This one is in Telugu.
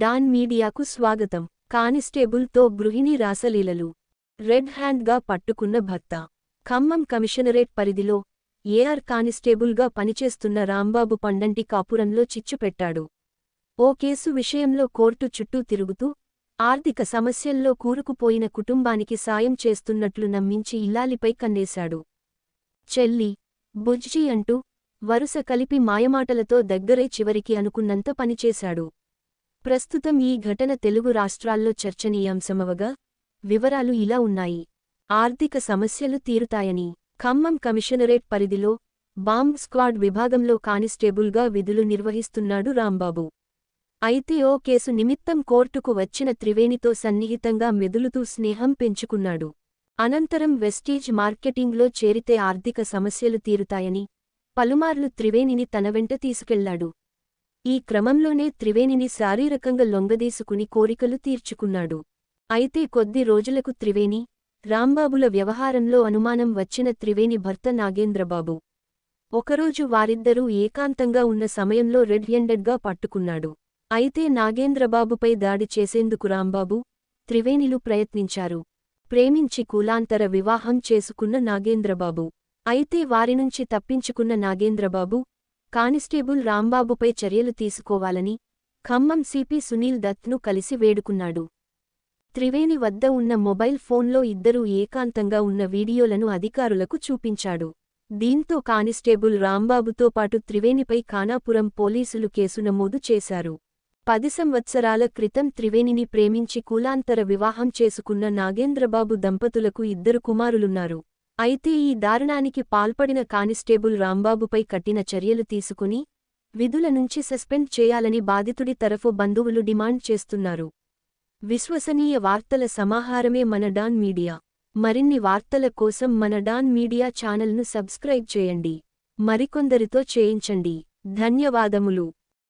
డాన్ మీడియాకు స్వాగతం. కానిస్టేబుల్తో గృహిణి రాసలీలలు. రెడ్ హ్యాండ్గా పట్టుకున్న భర్త. ఖమ్మం కమిషనరేట్ పరిధిలో ఏఆర్ కానిస్టేబుల్గా పనిచేస్తున్న రాంబాబు పండంటి కాపురంలో చిచ్చుపెట్టాడు ఓ కేసు విషయంలో కోర్టు చుట్టూ తిరుగుతూ ఆర్థిక సమస్యల్లో కూరుకుపోయిన కుటుంబానికి సాయం చేస్తున్నట్లు నమ్మించి ఇల్లాలిపై కన్నేశాడు. చెల్లి బుజ్జి అంటూ వరుస కలిపి మాయమాటలతో దగ్గరై చివరికి అనుకున్నంత పనిచేశాడు. ప్రస్తుతం ఈ ఘటన తెలుగు రాష్ట్రాల్లో చర్చనీయాంశమవగా వివరాలు ఇలా ఉన్నాయి. ఆర్థిక సమస్యలు తీరుతాయని ఖమ్మం కమిషనరేట్ పరిధిలో బాంబ్ స్క్వాడ్ విభాగంలో కానిస్టేబుల్గా విధులు నిర్వహిస్తున్నాడు రాంబాబు. అయితే ఓ కేసు నిమిత్తం కోర్టుకు వచ్చిన త్రివేణితో సన్నిహితంగా మెదులుతూ స్నేహం పెంచుకున్నాడు. అనంతరం వెస్టీజ్ మార్కెటింగ్లో చేరితే ఆర్థిక సమస్యలు తీరుతాయని పలుమార్లు త్రివేణిని తన వెంట తీసుకెళ్ళాడు. ఈ క్రమంలోనే త్రివేణిని శారీరకంగా లొంగదీసుకుని కోరికలు తీర్చుకున్నాడు. అయితే కొద్ది రోజులకు త్రివేణి రాంబాబుల వ్యవహారంలో అనుమానం వచ్చిన త్రివేణి భర్త నాగేంద్రబాబు. ఒకరోజు వారిద్దరూ ఏకాంతంగా ఉన్న సమయంలో రెడ్ హ్యాండెడ్గా పట్టుకున్నాడు. అయితే నాగేంద్రబాబుపై దాడి చేసేందుకు రాంబాబు త్రివేణిలు ప్రయత్నించారు. ప్రేమించి కులాంతర వివాహం చేసుకున్న నాగేంద్రబాబు. అయితే వారినుంచి తప్పించుకున్న నాగేంద్రబాబు కానిస్టేబుల్ రాంబాబుపై చర్యలు తీసుకోవాలని ఖమ్మం సిపి సునీల్ దత్ను కలిసి వేడుకున్నాడు. త్రివేణి వద్ద ఉన్న మొబైల్ ఫోన్లో ఇద్దరూ ఏకాంతంగా ఉన్న వీడియోలను అధికారులకు చూపించాడు. దీంతో కానిస్టేబుల్ రాంబాబుతో పాటు త్రివేణిపై ఖానాపురం పోలీసులు కేసు నమోదు చేశారు. పది సంవత్సరాల క్రితం త్రివేణిని ప్రేమించి కులాంతర వివాహం చేసుకున్న నాగేంద్రబాబు దంపతులకు ఇద్దరు కుమారులున్నారు. అయితే ఈ దారుణానికి పాల్పడిన కానిస్టేబుల్ రాంబాబుపై కఠిన చర్యలు తీసుకుని విధుల నుంచి సస్పెండ్ చేయాలని బాధితుడి తరఫు బంధువులు డిమాండ్ చేస్తున్నారు. విశ్వసనీయ వార్తల సమాహారమే మన డాన్ మీడియా. మరిన్ని వార్తల కోసం మన డాన్ మీడియా ఛానల్ను సబ్స్క్రైబ్ చేయండి. మరికొందరితో చేయించండి. ధన్యవాదములు.